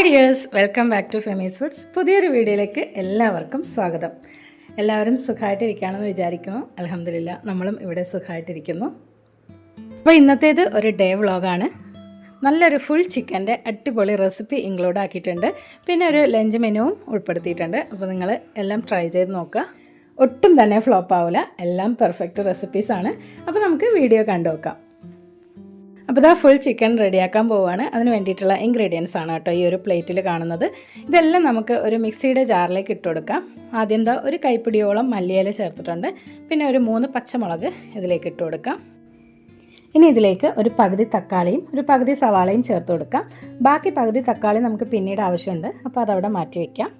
Hi dears welcome back to Femi's foods പുതിയൊരു വീഡിയോയിലേക്ക് എല്ലാവർക്കും സ്വാഗതം. എല്ലാവരും സുഖമായിട്ടിരിക്കുകയാണെന്ന് വിചാരിക്കുന്നു. അലഹമില്ല നമ്മളും ഇവിടെ സുഖമായിട്ടിരിക്കുന്നു. അപ്പോൾ ഇന്നത്തേത് ഒരു ഡേ വ്ളോഗാണ് നല്ലൊരു ഫുൾ ചിക്കന്റെ അടിപൊളി റെസിപ്പി ഇൻക്ലൂഡ് ആക്കിയിട്ടുണ്ട്. പിന്നെ ഒരു ലഞ്ച് മെനുവും ഉൾപ്പെടുത്തിയിട്ടുണ്ട്. അപ്പോൾ നിങ്ങൾ എല്ലാം ട്രൈ ചെയ്ത് നോക്കുക. ഒട്ടും തന്നെ ഫ്ലോപ്പ് ആവില്ല. എല്ലാം പെർഫെക്റ്റ് റെസിപ്പീസാണ് അപ്പോൾ നമുക്ക് വീഡിയോ കണ്ടു നോക്കാം അപ്പോൾ ഇതാ ഫുൾ ചിക്കൻ റെഡിയാക്കാൻ പോവുകയാണ് അതിന് വേണ്ടിയിട്ടുള്ള ഇൻഗ്രീഡിയൻസ് ആണ് കേട്ടോ ഈ ഒരു പ്ലേറ്റിൽ കാണുന്നത്. ഇതെല്ലാം നമുക്ക് ഒരു മിക്സിയുടെ ജാറിലേക്ക് ഇട്ട് കൊടുക്കാം. ആദ്യം എന്താ ഒരു കൈപ്പിടിയോളം മല്ലിയില ചേർത്തിട്ടുണ്ട്. പിന്നെ ഒരു മൂന്ന് പച്ചമുളക് ഇതിലേക്ക് ഇട്ട് കൊടുക്കാം. ഇനി ഇതിലേക്ക് ഒരു പകുതി തക്കാളിയും ഒരു പകുതി സവാളയും ചേർത്ത് കൊടുക്കാം. ബാക്കി പകുതി തക്കാളി നമുക്ക് പിന്നീട് ആവശ്യമുണ്ട്. അപ്പോൾ അതവിടെ മാറ്റി വയ്ക്കാം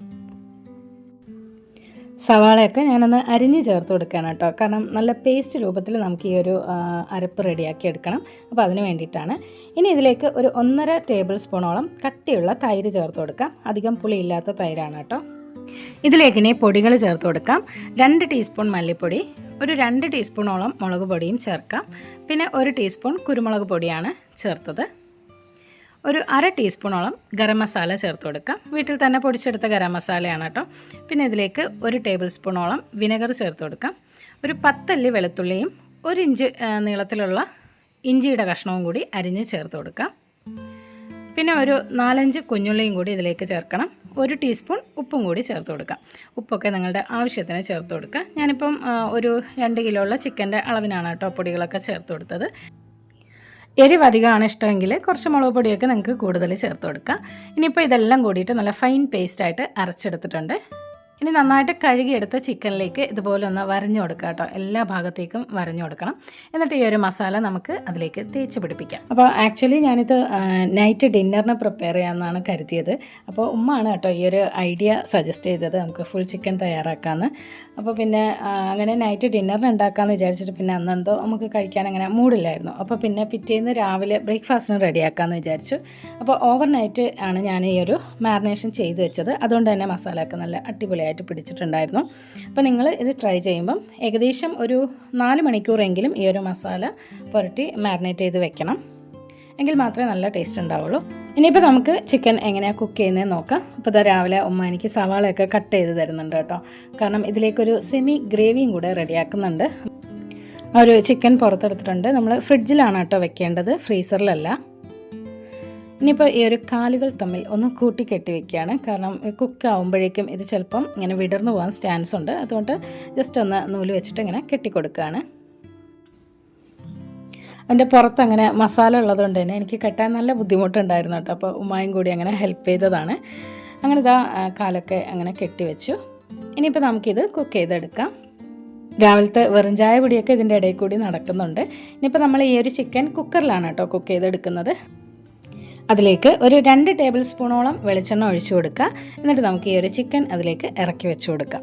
സവാളയൊക്കെ ഞാനൊന്ന് അരിഞ്ഞ് ചേർത്ത് കൊടുക്കുകയാണ് കേട്ടോ. കാരണം നല്ല പേസ്റ്റ് രൂപത്തിൽ നമുക്ക് ഈ ഒരു അരപ്പ് റെഡിയാക്കി എടുക്കണം. അപ്പോൾ അതിന് വേണ്ടിയിട്ടാണ്. ഇനി ഇതിലേക്ക് ഒരു ഒന്നര ടേബിൾ സ്പൂണോളം കട്ടിയുള്ള തൈര് ചേർത്ത് കൊടുക്കാം. അധികം പുളിയില്ലാത്ത തൈരാണ് കേട്ടോ. ഇതിലേക്ക് ഇനി പൊടികൾ ചേർത്ത് കൊടുക്കാം. രണ്ട് ടീസ്പൂൺ മല്ലിപ്പൊടി ഒരു രണ്ട് ടീസ്പൂണോളം മുളക് പൊടിയും ചേർക്കാം. പിന്നെ ഒരു ടീസ്പൂൺ കുരുമുളക് പൊടിയാണ് ചേർത്തത്. ഒരു അര ടീസ്പൂണോളം ഗരം മസാല ചേർത്ത് കൊടുക്കാം. വീട്ടിൽ തന്നെ പൊടിച്ചെടുത്ത ഗരം മസാലയാണ് കേട്ടോ. പിന്നെ ഇതിലേക്ക് ഒരു ടേബിൾ സ്പൂണോളം വിനെഗർ ചേർത്ത് കൊടുക്കാം. ഒരു പത്തല്ലി വെളുത്തുള്ളിയും ഒരു ഇഞ്ച് നീളത്തിലുള്ള ഇഞ്ചിയുടെ കഷ്ണവും കൂടി അരിഞ്ഞ് ചേർത്ത് കൊടുക്കാം. പിന്നെ ഒരു നാലഞ്ച് കുഞ്ഞുള്ളിയും കൂടി ഇതിലേക്ക് ചേർക്കണം. ഒരു ടീസ്പൂൺ ഉപ്പും കൂടി ചേർത്ത് കൊടുക്കാം. ഉപ്പൊക്കെ നിങ്ങളുടെ ആവശ്യത്തിന് ചേർത്ത് കൊടുക്കുക ഞാനിപ്പം ഒരു രണ്ട് കിലോ ഉള്ള ചിക്കന്റെ അളവിനാണ് കേട്ടോ പൊടികളൊക്കെ ചേർത്ത് കൊടുത്തത്. എരിവ് അധികമാണ് ഇഷ്ടമെങ്കിൽ കുറച്ച് മുളക് പൊടിയൊക്കെ നിങ്ങൾക്ക് കൂടുതൽ ചേർത്ത് കൊടുക്കാം. ഇനിയിപ്പോൾ ഇതെല്ലാം കൂടിയിട്ട് നല്ല ഫൈൻ പേസ്റ്റായിട്ട് അരച്ചെടുത്തിട്ടുണ്ട്. ഇനി നന്നായിട്ട് കഴുകിയെടുത്ത ചിക്കനിലേക്ക് ഇതുപോലെ ഒന്ന് വരഞ്ഞു കൊടുക്കുക കേട്ടോ. എല്ലാ ഭാഗത്തേക്കും വരഞ്ഞു കൊടുക്കണം. എന്നിട്ട് ഈ ഒരു മസാല നമുക്ക് അതിലേക്ക് തേച്ച് പിടിപ്പിക്കാം. അപ്പോൾ ആക്ച്വലി ഞാനിത് നൈറ്റ് ഡിന്നറിന് പ്രിപ്പയർ ചെയ്യാമെന്നാണ് കരുതിയത്. അപ്പോൾ ഉമ്മാണ് കേട്ടോ ഈ ഒരു ഐഡിയ സജസ്റ്റ് ചെയ്തത് നമുക്ക് ഫുൾ ചിക്കൻ തയ്യാറാക്കാമെന്ന്. അപ്പോൾ പിന്നെ അങ്ങനെ നൈറ്റ് ഡിന്നറിന് ഉണ്ടാക്കാമെന്ന് വിചാരിച്ചിട്ട് പിന്നെ അന്നെന്തോ നമുക്ക് കഴിക്കാൻ അങ്ങനെ മൂടില്ലായിരുന്നു. അപ്പോൾ പിന്നെ പിറ്റേന്ന് രാവിലെ ബ്രേക്ക്ഫാസ്റ്റിന് റെഡിയാക്കാമെന്ന് വിചാരിച്ചു. അപ്പോൾ ഓവർനൈറ്റ് ആണ് ഞാൻ ഈ ഒരു മാറിനേഷൻ ചെയ്ത് വെച്ചത്. അതുകൊണ്ട് തന്നെ മസാലയൊക്കെ നല്ല അടിപൊളിയായിട്ട് പിടിച്ചിട്ടുണ്ടായിരുന്നു. അപ്പോൾ നിങ്ങൾ ഇത് ട്രൈ ചെയ്യുമ്പം ഏകദേശം ഒരു നാല് മണിക്കൂറെങ്കിലും ഈ ഒരു മസാല പുരട്ടി മാരിനേറ്റ് ചെയ്ത് വെക്കണം. എങ്കിൽ മാത്രമേ നല്ല ടേസ്റ്റ് ഉണ്ടാവുള്ളൂ. ഇനിയിപ്പോൾ നമുക്ക് ചിക്കൻ എങ്ങനെയാണ് കുക്ക് ചെയ്യുന്നത് നോക്കാം. അപ്പോൾ ഇതാ രാവിലെ ഉമ്മ എനിക്ക് സവാളയൊക്കെ കട്ട് ചെയ്ത് തരുന്നുണ്ട് കേട്ടോ. കാരണം ഇതിലേക്കൊരു സെമി ഗ്രേവിയും കൂടെ റെഡിയാക്കുന്നുണ്ട്. ഒരു ചിക്കൻ പുറത്തെടുത്തിട്ടുണ്ട്. നമ്മൾ ഫ്രിഡ്ജിലാണ് കേട്ടോ വെക്കേണ്ടത്. ഫ്രീസറിലല്ല. ഇനിയിപ്പോൾ ഈ ഒരു കാലുകൾ തമ്മിൽ ഒന്ന് കൂട്ടി കെട്ടി വെക്കുകയാണ്. കാരണം കുക്ക് ആകുമ്പോഴേക്കും ഇത് ചിലപ്പം ഇങ്ങനെ വിടർന്നു പോകാൻ സ്റ്റാൻസ് ഉണ്ട്. അതുകൊണ്ട് ജസ്റ്റ് ഒന്ന് നൂൽ വെച്ചിട്ട് ഇങ്ങനെ കെട്ടിക്കൊടുക്കുകയാണ്. എന്റെ പുറത്ത് അങ്ങനെ മസാല ഉള്ളതുകൊണ്ട് തന്നെ എനിക്ക് കെട്ടാൻ നല്ല ബുദ്ധിമുട്ടുണ്ടായിരുന്നു കേട്ടോ. അപ്പോൾ ഉമ്മായും കൂടി അങ്ങനെ ഹെൽപ്പ് ചെയ്തതാണ്. അങ്ങനെ ഇതാ കാലൊക്കെ അങ്ങനെ കെട്ടിവെച്ചു ഇനിയിപ്പോൾ നമുക്കിത് കുക്ക് ചെയ്തെടുക്കാം. രാവിലത്തെ വെറും ചായ കുടിയൊക്കെ ഇതിന്റെ ഇടയിൽ കൂടി നടക്കുന്നുണ്ട്. ഇനിയിപ്പോൾ നമ്മൾ ഈ ഒരു ചിക്കൻ കുക്കറിലാണ് കേട്ടോ കുക്ക് ചെയ്തെടുക്കുന്നത്. അതിലേക്ക് ഒരു രണ്ട് ടേബിൾ സ്പൂണോളം വെളിച്ചെണ്ണ ഒഴിച്ചു കൊടുക്കുക. എന്നിട്ട് നമുക്ക് ഈ ഒരു ചിക്കൻ അതിലേക്ക് ഇറക്കി വെച്ചു കൊടുക്കാം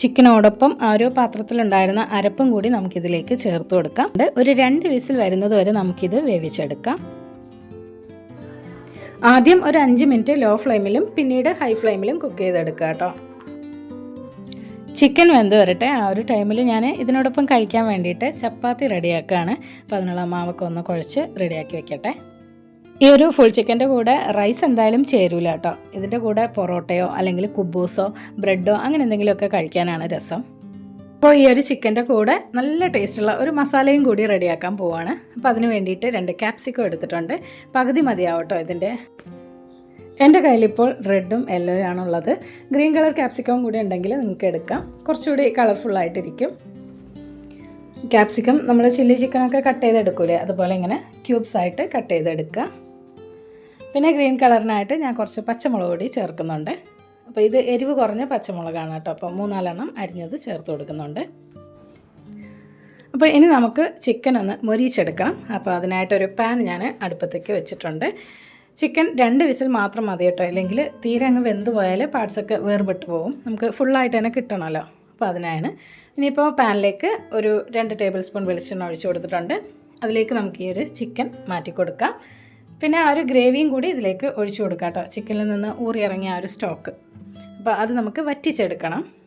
ചിക്കനോടൊപ്പം ആ ഒരു പാത്രത്തിലുണ്ടായിരുന്ന അരപ്പും കൂടി നമുക്കിതിലേക്ക് ചേർത്ത് കൊടുക്കാം. ഒരു രണ്ട് വിസിൽ വരുന്നത് വരെ നമുക്കിത് വേവിച്ചെടുക്കാം. ആദ്യം ഒരു അഞ്ച് മിനിറ്റ് ലോ ഫ്ലെയിമിലും പിന്നീട് ഹൈ ഫ്ലെയിമിലും കുക്ക് ചെയ്തെടുക്കുക കേട്ടോ. ചിക്കൻ വെന്ത് വരട്ടെ ആ ഒരു ടൈമിൽ ഞാൻ ഇതിനോടൊപ്പം കഴിക്കാൻ വേണ്ടിയിട്ട് ചപ്പാത്തി റെഡിയാക്കുകയാണ് അപ്പോൾ അതിനുള്ള മാവൊക്കെ ഒന്ന് കുഴച്ച് റെഡിയാക്കി വെക്കട്ടെ. ഈ ഒരു ഫുൾ ചിക്കന്റെ കൂടെ റൈസ് എന്തായാലും ചേരൂല കേട്ടോ. ഇതിന്റെ കൂടെ പൊറോട്ടയോ അല്ലെങ്കിൽ കുബൂസോ ബ്രെഡോ അങ്ങനെ എന്തെങ്കിലുമൊക്കെ കഴിക്കാനാണ് രസം. അപ്പോൾ ഈ ഒരു ചിക്കന്റെ കൂടെ നല്ല ടേസ്റ്റുള്ള ഒരു മസാലയും കൂടി റെഡിയാക്കാൻ പോവാണ്. അപ്പോൾ അതിന് വേണ്ടിയിട്ട് രണ്ട് ക്യാപ്സിക്കം എടുത്തിട്ടുണ്ട്. പകുതി മതിയാവട്ടോ ഇതിന്റെ എന്റെ കയ്യിലിപ്പോൾ റെഡും യെല്ലോയും ആണുള്ളത്. ഗ്രീൻ കളർ ക്യാപ്സിക്കം കൂടി ഉണ്ടെങ്കിൽ നിങ്ങൾക്ക് എടുക്കാം. കുറച്ചുകൂടി കളർഫുള്ളായിട്ടിരിക്കും ക്യാപ്സിക്കം നമ്മൾ ചില്ലി ചിക്കനൊക്കെ കട്ട് ചെയ്തെടുക്കൂലേ? അതുപോലെ ഇങ്ങനെ ക്യൂബ്സ് ആയിട്ട് കട്ട് ചെയ്തെടുക്കുക. പിന്നെ ഗ്രീൻ കളറിനായിട്ട് ഞാൻ കുറച്ച് പച്ചമുളക് കൂടി ചേർക്കുന്നുണ്ട്. അപ്പോൾ ഇത് എരിവ് കുറഞ്ഞ പച്ചമുളകാണ് കേട്ടോ. അപ്പോൾ മൂന്നാലെണ്ണം അരിഞ്ഞത് ചേർത്ത് കൊടുക്കുന്നുണ്ട്. അപ്പോൾ ഇനി നമുക്ക് ചിക്കൻ ഒന്ന് മൊരിച്ചെടുക്കണം അപ്പോൾ അതിനായിട്ടൊരു പാൻ ഞാൻ അടുപ്പത്തേക്ക് വെച്ചിട്ടുണ്ട്. ചിക്കൻ രണ്ട് വിസിൽ മാത്രം മതി കേട്ടോ. അല്ലെങ്കിൽ തീരെ അങ്ങ് വെന്ത് പോയാൽ പാർട്സൊക്കെ വേർപെട്ട് പോകും. നമുക്ക് ഫുള്ളായിട്ട് തന്നെ കിട്ടണമല്ലോ അപ്പോൾ അതിനാണ്. ഇനിയിപ്പോൾ പാനിലേക്ക് ഒരു രണ്ട് ടേബിൾ സ്പൂൺ വെളിച്ചെണ്ണ ഒഴിച്ചു കൊടുത്തിട്ടുണ്ട്. അതിലേക്ക് നമുക്ക് ഈ ഒരു ചിക്കൻ മാറ്റി കൊടുക്കാം. പിന്നെ ആ ഒരു ഗ്രേവിയും കൂടി ഇതിലേക്ക് ഒഴിച്ചു കൊടുക്കാം കേട്ടോ. ചിക്കനിൽ നിന്ന് ഊറി ഇറങ്ങിയ ആ ഒരു സ്റ്റോക്ക് അപ്പോൾ അത് നമുക്ക് വറ്റിച്ചെടുക്കണം.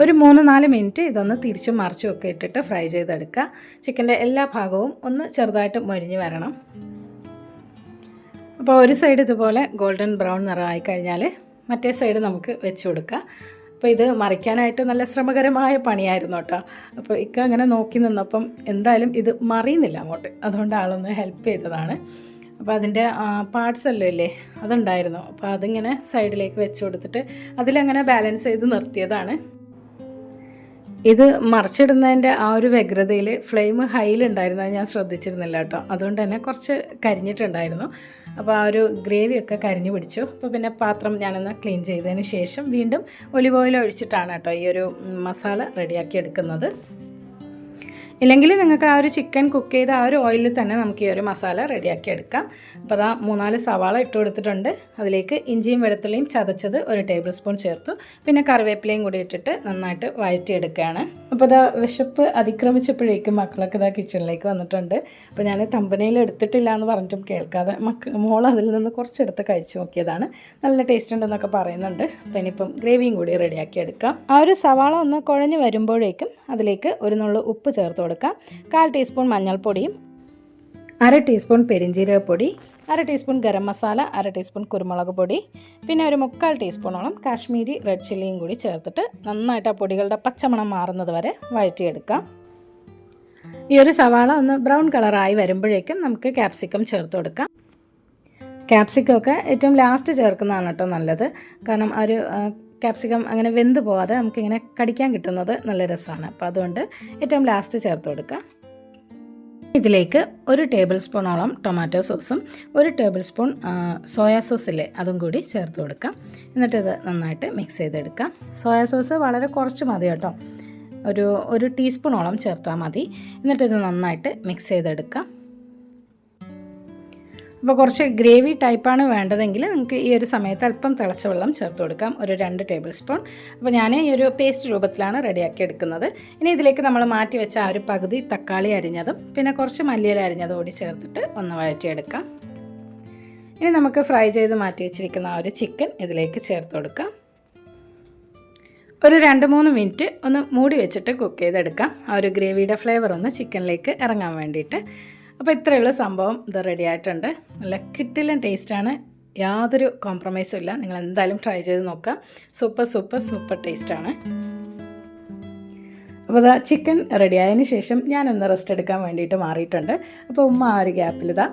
ഒരു മൂന്ന് നാല് മിനിറ്റ് ഇതൊന്ന് തിരിച്ചും മറിച്ചും ഒക്കെ ഇട്ടിട്ട് ഫ്രൈ ചെയ്തെടുക്കുക. ചിക്കന്റെ എല്ലാ ഭാഗവും ഒന്ന് ചെറുതായിട്ട് മൊരിഞ്ഞ് വരണം. അപ്പോൾ ഒരു സൈഡ് ഇതുപോലെ ഗോൾഡൻ ബ്രൗൺ നിറമായി കഴിഞ്ഞാൽ മറ്റേ സൈഡ് നമുക്ക് വെച്ച് കൊടുക്കാം. അപ്പോൾ ഇത് മറിക്കാനായിട്ട് നല്ല ശ്രമകരമായ പണിയായിരുന്നു കേട്ടോ അപ്പോൾ ഇക്ക അങ്ങനെ നോക്കി നിന്നപ്പം എന്തായാലും ഇത് മറിയുന്നില്ല അങ്ങോട്ട്. അതുകൊണ്ട് ആളൊന്ന് ഹെൽപ്പ് ചെയ്തതാണ്. അപ്പോൾ അതിന്റെ പാർട്സ് അല്ലോ ഇല്ലേ അതുണ്ടായിരുന്നു. അപ്പോൾ അതിങ്ങനെ സൈഡിലേക്ക് വെച്ച് കൊടുത്തിട്ട് അതിലങ്ങനെ ബാലൻസ് ചെയ്ത് നിർത്തിയതാണ്. ഇത് മറിച്ചിടുന്നതിന്റെ ആ ഒരു വ്യഗ്രതയിൽ ഫ്ലെയിം ഹൈയിലുണ്ടായിരുന്നത് ഞാൻ ശ്രദ്ധിച്ചിരുന്നില്ല കേട്ടോ അതുകൊണ്ട് തന്നെ കുറച്ച് കരിഞ്ഞിട്ടുണ്ടായിരുന്നു. അപ്പോൾ ആ ഒരു ഗ്രേവിയൊക്കെ കരിഞ്ഞു പിടിച്ചു. അപ്പോൾ പിന്നെ പാത്രം ഞാനൊന്ന് ക്ലീൻ ചെയ്തതിന് ശേഷം വീണ്ടും ഒലിവ് ഓയിൽ ഒഴിച്ചിട്ടാണ് കേട്ടോ ഈ ഒരു മസാല റെഡിയാക്കി എടുക്കുന്നത്. ഇല്ലെങ്കിൽ നിങ്ങൾക്ക് ആ ഒരു ചിക്കൻ കുക്ക് ചെയ്ത ആ ഒരു ഓയിലിൽ തന്നെ നമുക്ക് ഈ ഒരു മസാല റെഡിയാക്കി എടുക്കാം. അപ്പോൾ അതാ മൂന്നാൽ സവാള ഇട്ട് കൊടുത്തിട്ടുണ്ട്. അതിലേക്ക് ഇഞ്ചിയും വെളുത്തുള്ളിയും ചതച്ചത് ഒരു ടേബിൾ സ്പൂൺ ചേർത്തു. പിന്നെ കറിവേപ്പിലയും കൂടി ഇട്ടിട്ട് നന്നായിട്ട് വഴറ്റിയെടുക്കുകയാണ്. അപ്പോൾ അതാ വിശപ്പ് അതിക്രമിച്ചപ്പോഴേക്കും മക്കളൊക്കെ ഇതാ കിച്ചണിലേക്ക് വന്നിട്ടുണ്ട്. അപ്പോൾ ഞാൻ തമ്പനയിൽ എടുത്തിട്ടില്ല എന്ന് പറഞ്ഞിട്ടും കേൾക്കാതെ മക്ക മോൾ അതിൽ നിന്ന് കുറച്ചെടുത്ത് കഴിച്ചു നോക്കിയതാണ്. നല്ല ടേസ്റ്റ് ഉണ്ടെന്നൊക്കെ പറയുന്നുണ്ട്. അപ്പോൾ ഇനിയിപ്പം ഗ്രേവിയും കൂടി റെഡിയാക്കി എടുക്കാം. ആ ഒരു സവാള ഒന്ന് കുഴഞ്ഞ് വരുമ്പോഴേക്കും അതിലേക്ക് ഒരു നുള്ളു ഉപ്പ് ചേർത്ത് കൊടുക്കാം. കാൽ ടീസ്പൂൺ മഞ്ഞൾപ്പൊടിയും അര ടീസ്പൂൺ പെരിഞ്ജീരകപ്പൊടി അര ടീസ്പൂൺ ഗരം മസാല അര ടീസ്പൂൺ കുരുമുളക് പൊടി പിന്നെ ഒരു മുക്കാൽ ടീസ്പൂണോളം കാശ്മീരി റെഡ് ചില്ലിയും കൂടി ചേർത്തിട്ട് നന്നായിട്ട് ആ പൊടികളുടെ പച്ചമണം മാറുന്നത് വരെ വഴറ്റിയെടുക്കാം. ഈ ഒരു സവാള ഒന്ന് ബ്രൗൺ കളറായി വരുമ്പോഴേക്കും നമുക്ക് ക്യാപ്സിക്കം ചേർത്ത് കൊടുക്കാം. ക്യാപ്സിക്കമൊക്കെ ഏറ്റവും ലാസ്റ്റ് ചേർക്കുന്നതാണ് കേട്ടോ നല്ലത്. കാരണം ആ ഒരു ക്യാപ്സിക്കം അങ്ങനെ വെന്ത് പോവാതെ നമുക്കിങ്ങനെ കടിക്കാൻ കിട്ടുന്നത് നല്ല രസമാണ് അപ്പോൾ അതുകൊണ്ട് ഏറ്റവും ലാസ്റ്റ് ചേർത്ത് കൊടുക്കുക ഇതിലേക്ക് ഒരു ടേബിൾ സ്പൂണോളം ടൊമാറ്റോ സോസും ഒരു ടേബിൾ സ്പൂൺ സോയാ സോസില്ലേ അതും കൂടി ചേർത്ത് കൊടുക്കാം. എന്നിട്ട് ഇത് നന്നായിട്ട് മിക്സ് ചെയ്തെടുക്കാം. സോയാ സോസ് വളരെ കുറച്ച് മതി കേട്ടോ. ഒരു ഒരു ടീസ്പൂണോളം ചേർത്താൽ മതി. എന്നിട്ട് ഇത് നന്നായിട്ട് മിക്സ് ചെയ്തെടുക്കാം. അപ്പോൾ കുറച്ച് ഗ്രേവി ടൈപ്പാണ് വേണ്ടതെങ്കിൽ നിങ്ങൾക്ക് ഈ ഒരു സമയത്ത് അല്പം തിളച്ച വെള്ളം ചേർത്ത് കൊടുക്കാം. ഒരു രണ്ട് ടേബിൾ സ്പൂൺ അപ്പോൾ ഞാൻ ഈ ഒരു പേസ്റ്റ് രൂപത്തിലാണ് റെഡിയാക്കി എടുക്കുന്നത്. ഇനി ഇതിലേക്ക് നമ്മൾ മാറ്റി വെച്ച ആ ഒരു പകുതി തക്കാളി അരിഞ്ഞതും പിന്നെ കുറച്ച് മല്ലിയില അരിഞ്ഞതും കൂടി ചേർത്തിട്ട് ഒന്ന് വഴറ്റിയെടുക്കാം. ഇനി നമുക്ക് ഫ്രൈ ചെയ്ത് മാറ്റി വെച്ചിരിക്കുന്ന ആ ഒരു ചിക്കൻ ഇതിലേക്ക് ചേർത്ത് കൊടുക്കാം. ഒരു രണ്ട് മൂന്ന് മിനിറ്റ് ഒന്ന് മൂടി വെച്ചിട്ട് കുക്ക് ചെയ്തെടുക്കാം. ആ ഒരു ഗ്രേവിയുടെ ഫ്ലേവർ ഒന്ന് ചിക്കനിലേക്ക് ഇറങ്ങാൻ വേണ്ടിയിട്ട്. അപ്പോൾ ഇത്രയുള്ള സംഭവം ഇത് റെഡി ആയിട്ടുണ്ട്. നല്ല കിട്ടിലും ടേസ്റ്റാണ് യാതൊരു കോംപ്രമൈസും ഇല്ല. നിങ്ങൾ എന്തായാലും ട്രൈ ചെയ്ത് നോക്കുക. സൂപ്പർ സൂപ്പർ സൂപ്പർ ടേസ്റ്റാണ് അപ്പോൾ ഇതാ ചിക്കൻ റെഡി ആയതിന് ശേഷം ഞാനൊന്ന് റെസ്റ്റ് എടുക്കാൻ വേണ്ടിയിട്ട് മാറിയിട്ടുണ്ട്. അപ്പോൾ ഉമ്മ ആ ഒരു ഗ്യാപ്പിൽ ഇതാ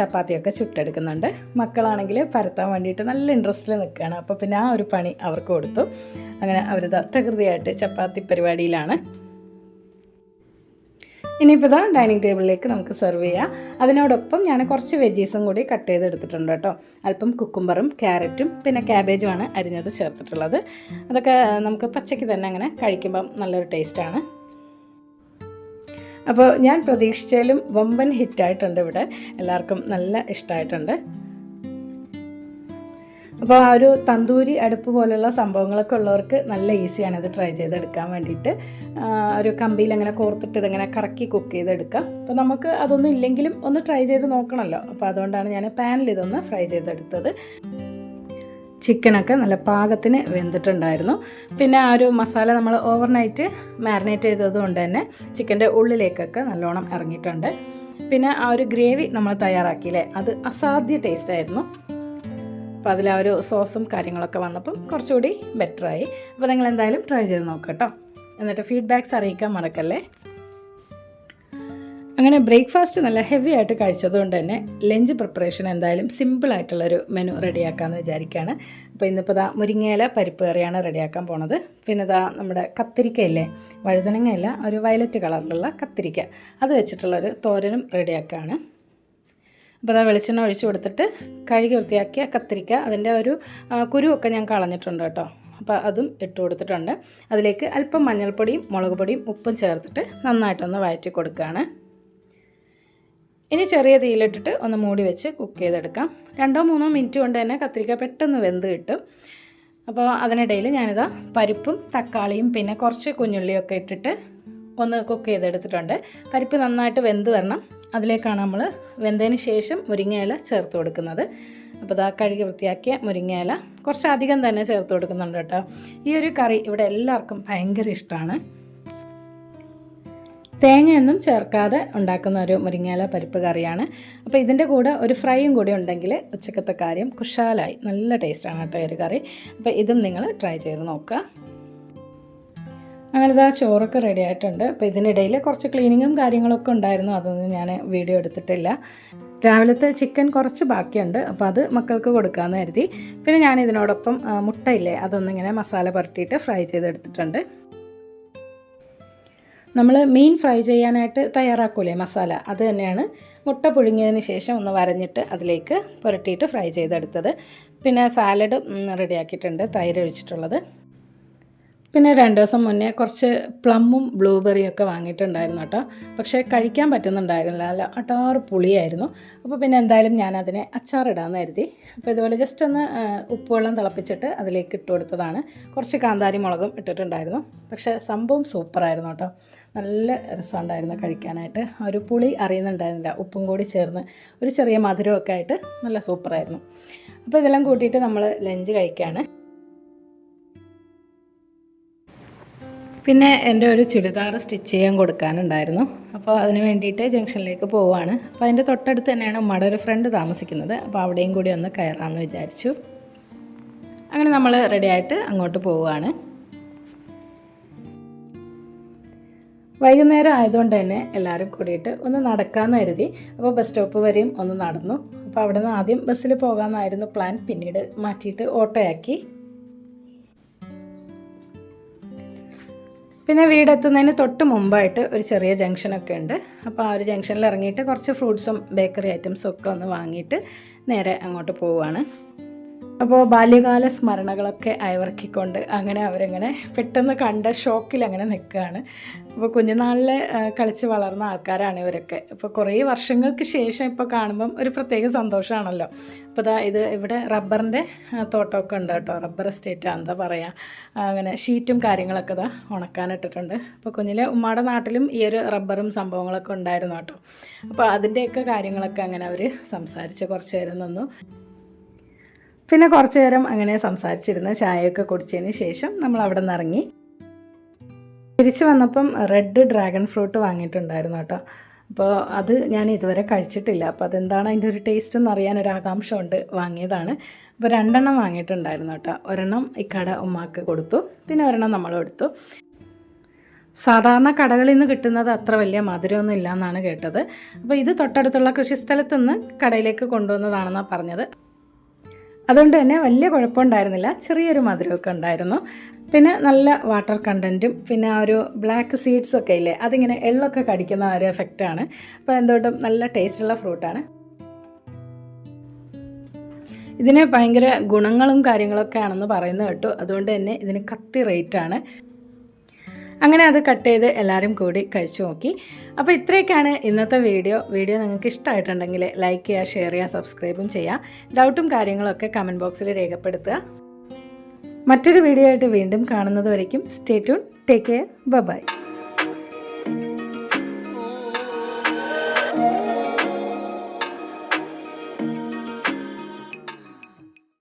ചപ്പാത്തിയൊക്കെ ചുട്ടെടുക്കുന്നുണ്ട്. മക്കളാണെങ്കിൽ പരത്താൻ വേണ്ടിയിട്ട് നല്ല ഇൻട്രസ്റ്റിൽ നിൽക്കുകയാണ് അപ്പോൾ പിന്നെ ആ ഒരു പണി അവർക്ക് കൊടുത്തു. അങ്ങനെ അവരിതാ തകൃതിയായിട്ട് ചപ്പാത്തി പരിപാടിയിലാണ്. ഇനിയിപ്പോൾ ഇതാ ഡൈനിങ് ടേബിളിലേക്ക് നമുക്ക് സെർവ് ചെയ്യാം. അതിനോടൊപ്പം ഞാൻ കുറച്ച് വെജീസും കൂടി കട്ട് ചെയ്തെടുത്തിട്ടുണ്ട് കേട്ടോ. അല്പം കുക്കുംബറും ക്യാരറ്റും പിന്നെ ക്യാബേജുമാണ് അരിഞ്ഞത് ചേർത്തിട്ടുള്ളത്. അതൊക്കെ നമുക്ക് പച്ചയ്ക്ക് തന്നെ അങ്ങനെ കഴിക്കുമ്പം നല്ലൊരു ടേസ്റ്റാണ് അപ്പോൾ ഞാൻ പ്രതീക്ഷിച്ചാലും വമ്പൻ ഹിറ്റായിട്ടുണ്ട് ഇവിടെ. എല്ലാവർക്കും നല്ല ഇഷ്ടമായിട്ടുണ്ട്. അപ്പോൾ ആ ഒരു തന്തൂരി അടുപ്പ് പോലുള്ള സംഭവങ്ങളൊക്കെ ഉള്ളവർക്ക് നല്ല ഈസിയാണ് ഇത് ട്രൈ ചെയ്തെടുക്കാൻ വേണ്ടിയിട്ട്. ഒരു കമ്പിയിൽ അങ്ങനെ കോർത്തിട്ട് ഇതിങ്ങനെ കറക്കി കുക്ക് ചെയ്തെടുക്കാം. അപ്പോൾ നമുക്ക് അതൊന്നും ഇല്ലെങ്കിലും ഒന്ന് ട്രൈ ചെയ്ത് നോക്കണമല്ലോ അപ്പോൾ അതുകൊണ്ടാണ് ഞാൻ പാനിൽ ഇതൊന്ന് ഫ്രൈ ചെയ്തെടുത്തത്. ചിക്കനൊക്കെ നല്ല പാകത്തിന് വെന്തിട്ടുണ്ടായിരുന്നു. പിന്നെ ആ ഒരു മസാല നമ്മൾ ഓവർനൈറ്റ് മാരിനേറ്റ് ചെയ്തത് കൊണ്ട് തന്നെ ചിക്കന്റെ ഉള്ളിലേക്കൊക്കെ നല്ലോണം ഇറങ്ങിയിട്ടുണ്ട്. പിന്നെ ആ ഒരു ഗ്രേവി നമ്മൾ തയ്യാറാക്കിയില്ലേ? അത് അസാധ്യ ടേസ്റ്റ് ആയിരുന്നു. അപ്പോൾ അതിൽ ആ ഒരു സോസും കാര്യങ്ങളൊക്കെ വന്നപ്പം കുറച്ചുകൂടി ബെറ്ററായി അപ്പോൾ നിങ്ങൾ എന്തായാലും ട്രൈ ചെയ്ത് നോക്കട്ടോ എന്നിട്ട് ഫീഡ്ബാക്ക്സ് അറിയിക്കാൻ മറക്കല്ലേ? അങ്ങനെ ബ്രേക്ക്ഫാസ്റ്റ് നല്ല ഹെവി ആയിട്ട് കഴിച്ചതുകൊണ്ട് തന്നെ ലഞ്ച് പ്രിപ്പറേഷൻ എന്തായാലും സിമ്പിൾ സിമ്പിളായിട്ടുള്ളൊരു മെനു റെഡിയാക്കാമെന്ന് വിചാരിക്കുകയാണ് അപ്പോൾ ഇന്നിപ്പോൾ ഇതാ മുരിങ്ങയില പരിപ്പ് കറിയാണ് റെഡിയാക്കാൻ പോണത്. പിന്നെ ഇതാ നമ്മുടെ കത്തിരിക്കയില്ലേ വഴുതനങ്ങയല്ല ഒരു വയലറ്റ് കളറിലുള്ള കത്തിരിക്ക. അത് വെച്ചിട്ടുള്ളൊരു തോരനും റെഡിയാക്കുകയാണ് അപ്പോൾ അതാ വെളിച്ചെണ്ണ ഒഴിച്ചു കൊടുത്തിട്ട് കഴുകി വൃത്തിയാക്കിയ കത്തിരിക്ക അതിന്റെ ഒരു കുരുവൊക്കെ ഞാൻ കളഞ്ഞിട്ടുണ്ട് കേട്ടോ. അപ്പോൾ അതും ഇട്ട് കൊടുത്തിട്ടുണ്ട്. അതിലേക്ക് അല്പം മഞ്ഞൾപ്പൊടിയും മുളക് പൊടിയും ഉപ്പും ചേർത്തിട്ട് നന്നായിട്ടൊന്ന് വഴറ്റി കൊടുക്കുകയാണ്. ഇനി ചെറിയ തീയിലിട്ടിട്ട് ഒന്ന് മൂടി വെച്ച് കുക്ക് ചെയ്തെടുക്കാം. രണ്ടോ മൂന്നോ മിനിറ്റ് കൊണ്ട് തന്നെ കത്തിരിക്ക പെട്ടെന്ന് വെന്ത് കിട്ടും. അപ്പോൾ അതിനിടയിൽ ഞാനിതാ പരിപ്പും തക്കാളിയും പിന്നെ കുറച്ച് കുഞ്ഞുള്ളിയൊക്കെ ഇട്ടിട്ട് ഒന്ന് കുക്ക് ചെയ്തെടുത്തിട്ടുണ്ട്. പരിപ്പ് നന്നായിട്ട് വെന്ത് വരണം. അതിലേക്കാണ് നമ്മൾ വെന്തതിന് ശേഷം മുരിങ്ങയില ചേർത്ത് കൊടുക്കുന്നത്. അപ്പോൾ ഇതാ കഴുകി വൃത്തിയാക്കിയ മുരിങ്ങയില കുറച്ചധികം തന്നെ ചേർത്ത് കൊടുക്കുന്നുണ്ട് കേട്ടോ. ഈ ഒരു കറി ഇവിടെ എല്ലാവർക്കും ഭയങ്കര ഇഷ്ടമാണ് തേങ്ങയൊന്നും ചേർക്കാതെ ഉണ്ടാക്കുന്ന ഒരു മുരിങ്ങയില പരിപ്പ് കറിയാണ്. അപ്പോൾ ഇതിന്റെ കൂടെ ഒരു ഫ്രൈയും കൂടി ഉണ്ടെങ്കിൽ ഉച്ചക്കത്തെ കാര്യം കുഷാലായി നല്ല ടേസ്റ്റാണ് കേട്ടോ ഒരു കറി. അപ്പോൾ ഇതും നിങ്ങൾ ട്രൈ ചെയ്ത് നോക്കുക. അങ്ങനെ ഇതാ ചോറൊക്കെ റെഡി ആയിട്ടുണ്ട്. അപ്പോൾ ഇതിനിടയിൽ കുറച്ച് ക്ലീനിങ്ങും കാര്യങ്ങളൊക്കെ ഉണ്ടായിരുന്നു. അതൊന്നും ഞാൻ വീഡിയോ എടുത്തിട്ടില്ല. രാവിലത്തെ ചിക്കൻ കുറച്ച് ബാക്കിയുണ്ട്. അപ്പോൾ അത് മക്കൾക്ക് കൊടുക്കാമെന്ന് കരുതി. പിന്നെ ഞാൻ ഇതിനോടൊപ്പം മുട്ടയില്ലേ അതൊന്നിങ്ങനെ മസാല പുരട്ടിയിട്ട് ഫ്രൈ ചെയ്തെടുത്തിട്ടുണ്ട്. നമ്മൾ മീൻ ഫ്രൈ ചെയ്യാനായിട്ട് തയ്യാറാക്കൂലേ മസാല? അത് തന്നെയാണ് മുട്ട പുഴുങ്ങിയതിന് ശേഷം ഒന്ന് വരഞ്ഞിട്ട് അതിലേക്ക് പുരട്ടിയിട്ട് ഫ്രൈ ചെയ്തെടുത്തത്. പിന്നെ സാലഡ് റെഡിയാക്കിയിട്ടുണ്ട് തൈര് ഒഴിച്ചിട്ടുള്ളത്. പിന്നെ രണ്ട് ദിവസം മുന്നേ കുറച്ച് പ്ലമ്മും ബ്ലൂബെറിയും ഒക്കെ വാങ്ങിയിട്ടുണ്ടായിരുന്നു കേട്ടോ. പക്ഷേ കഴിക്കാൻ പറ്റുന്നുണ്ടായിരുന്നില്ല. നല്ല അട്ടാറ് പുളിയായിരുന്നു. അപ്പോൾ പിന്നെ എന്തായാലും ഞാൻ അതിനെ അച്ചാറിടാമെന്ന് കരുതി. അപ്പോൾ ഇതുപോലെ ജസ്റ്റ് ഒന്ന് ഉപ്പുവെള്ളം തിളപ്പിച്ചിട്ട് അതിലേക്ക് ഇട്ട് കൊടുത്തതാണ്. കുറച്ച് കാന്താരി മുളകും ഇട്ടിട്ടുണ്ടായിരുന്നു. പക്ഷേ സംഭവം സൂപ്പറായിരുന്നു കേട്ടോ. നല്ല രസമുണ്ടായിരുന്നു കഴിക്കാനായിട്ട്. ഒരു പുളി അറിയുന്നുണ്ടായിരുന്നില്ല. ഉപ്പും കൂടി ചേർന്ന് ഒരു ചെറിയ മധുരമൊക്കെ ആയിട്ട് നല്ല സൂപ്പറായിരുന്നു അപ്പോൾ ഇതെല്ലാം കൂട്ടിയിട്ട് നമ്മൾ ലഞ്ച് കഴിക്കുകയാണ് പിന്നെ എന്റെ ഒരു ചുരിദാർ സ്റ്റിച്ച് ചെയ്യാൻ കൊടുക്കാനുണ്ടായിരുന്നു. അപ്പോൾ അതിന് വേണ്ടിയിട്ട് ജംഗ്ഷനിലേക്ക് പോവുകയാണ് അപ്പോൾ അതിന്റെ തൊട്ടടുത്ത് തന്നെയാണ് ഉമ്മയുടെ ഒരു ഫ്രണ്ട് താമസിക്കുന്നത്. അപ്പോൾ അവിടെയും കൂടി ഒന്ന് കയറാമെന്ന് വിചാരിച്ചു. അങ്ങനെ നമ്മൾ റെഡിയായിട്ട് അങ്ങോട്ട് പോവുകയാണ്. വൈകുന്നേരം ആയതുകൊണ്ട് തന്നെ എല്ലാവരും കൂടിയിട്ട് ഒന്ന് നടക്കാമെന്ന് കരുതി. അപ്പോൾ ബസ് സ്റ്റോപ്പ് വരെയും ഒന്ന് നടന്നു. അപ്പോൾ അവിടെ നിന്ന് ആദ്യം ബസ്സിൽ പോകാമെന്നായിരുന്നു പ്ലാൻ പിന്നീട് മാറ്റിയിട്ട് ഓട്ടോയാക്കി പിന്നെ വീടെത്തുന്നതിന് തൊട്ട് മുമ്പായിട്ട് ഒരു ചെറിയ ജംഗ്ഷനൊക്കെ ഉണ്ട്. അപ്പോൾ ആ ഒരു ജംഗ്ഷനിൽ ഇറങ്ങിയിട്ട് കുറച്ച് ഫ്രൂട്ട്സും ബേക്കറി ഐറ്റംസും ഒക്കെ ഒന്ന് വാങ്ങിയിട്ട് നേരെ അങ്ങോട്ട് പോവുകയാണ്. അപ്പോൾ ബാല്യകാല സ്മരണകളൊക്കെ അയവർക്കിക്കൊണ്ട് അങ്ങനെ അവരങ്ങനെ പെട്ടെന്ന് കണ്ട ഷോക്കിൽ അങ്ങനെ നിൽക്കുകയാണ്. അപ്പോൾ കുഞ്ഞുനാളിൽ കളിച്ച് വളർന്ന ആൾക്കാരാണ് ഇവരൊക്കെ. അപ്പോൾ കുറേ വർഷങ്ങൾക്ക് ശേഷം ഇപ്പോൾ കാണുമ്പം ഒരു പ്രത്യേക സന്തോഷമാണല്ലോ. അപ്പോൾ ദാ ഇത് ഇവിടെ റബ്ബറിന്റെ തോട്ടമൊക്കെ ഉണ്ട് കേട്ടോ. റബ്ബർ എസ്റ്റേറ്റ് എന്താ പറയുക അങ്ങനെ ഷീറ്റും കാര്യങ്ങളൊക്കെ ഇതാ ഉണക്കാനിട്ടിട്ടുണ്ട് അപ്പോൾ കുഞ്ഞിലെ ഉമ്മയുടെ നാട്ടിലും ഈ ഒരു റബ്ബറും സംഭവങ്ങളൊക്കെ ഉണ്ടായിരുന്നു കേട്ടോ. അപ്പോൾ അതിന്റെയൊക്കെ കാര്യങ്ങളൊക്കെ അങ്ങനെ അവർ സംസാരിച്ച് കുറച്ച് നേരം നിന്നു. പിന്നെ കുറച്ച് നേരം അങ്ങനെ സംസാരിച്ചിരുന്ന് ചായയൊക്കെ കുടിച്ചതിന് ശേഷം നമ്മൾ അവിടെ നിന്ന് ഇറങ്ങി. തിരിച്ചു വന്നപ്പം റെഡ് ഡ്രാഗൺ ഫ്രൂട്ട് വാങ്ങിയിട്ടുണ്ടായിരുന്നു കേട്ടോ. അപ്പോൾ അത് ഞാൻ ഇതുവരെ കഴിച്ചിട്ടില്ല. അപ്പോൾ അതെന്താണ് അതിന്റെ ഒരു ടേസ്റ്റ് എന്ന് അറിയാൻ ഒരു ആകാംക്ഷ ഉണ്ട് വാങ്ങിയതാണ്. അപ്പോൾ രണ്ടെണ്ണം വാങ്ങിയിട്ടുണ്ടായിരുന്നു കേട്ടോ. ഒരെണ്ണം ഇക്കട ഉമ്മാക്ക് കൊടുത്തു. പിന്നെ ഒരെണ്ണം നമ്മൾ കൊടുത്തു സാധാരണ കടകളിൽ നിന്ന് കിട്ടുന്നത് അത്ര വലിയ മധുരമൊന്നും ഇല്ല എന്നാണ് കേട്ടത്. അപ്പോൾ ഇത് തൊട്ടടുത്തുള്ള കൃഷിസ്ഥലത്ത് നിന്ന് കടയിലേക്ക് കൊണ്ടുവന്നതാണെന്നാണ് പറഞ്ഞത്. അതുകൊണ്ട് തന്നെ വലിയ കുഴപ്പമുണ്ടായിരുന്നില്ല. ചെറിയൊരു മധുരമൊക്കെ ഉണ്ടായിരുന്നു. പിന്നെ നല്ല വാട്ടർ കണ്ടന്റും പിന്നെ ആ ഒരു ബ്ലാക്ക് സീഡ്സ് ഒക്കെ ഇല്ലേ അതിങ്ങനെ എള്ളൊക്കെ കടിക്കുന്ന ഒരു എഫക്റ്റാണ് അപ്പോൾ എന്തുകൊണ്ടും നല്ല ടേസ്റ്റുള്ള ഫ്രൂട്ടാണ് ഇതിന് ഭയങ്കര ഗുണങ്ങളും കാര്യങ്ങളൊക്കെ ആണെന്ന് പറയുന്നത് കേട്ടു. അതുകൊണ്ട് തന്നെ ഇതിന് കത്തി റേറ്റാണ് അങ്ങനെ അത് കട്ട് ചെയ്ത് എല്ലാവരും കൂടി കഴിച്ചു നോക്കി. അപ്പോൾ ഇത്രയൊക്കെയാണ് ഇന്നത്തെ വീഡിയോ. വീഡിയോ നിങ്ങൾക്ക് ഇഷ്ടമായിട്ടുണ്ടെങ്കിൽ ലൈക്ക് ചെയ്യുക ഷെയർ ചെയ്യുക സബ്സ്ക്രൈബും ചെയ്യുക. ഡൗട്ടും കാര്യങ്ങളൊക്കെ കമന്റ് ബോക്സിൽ രേഖപ്പെടുത്തുക. മറ്റൊരു വീഡിയോ ആയിട്ട് വീണ്ടും കാണുന്നത് വരയ്ക്കും. Stay tune take care bye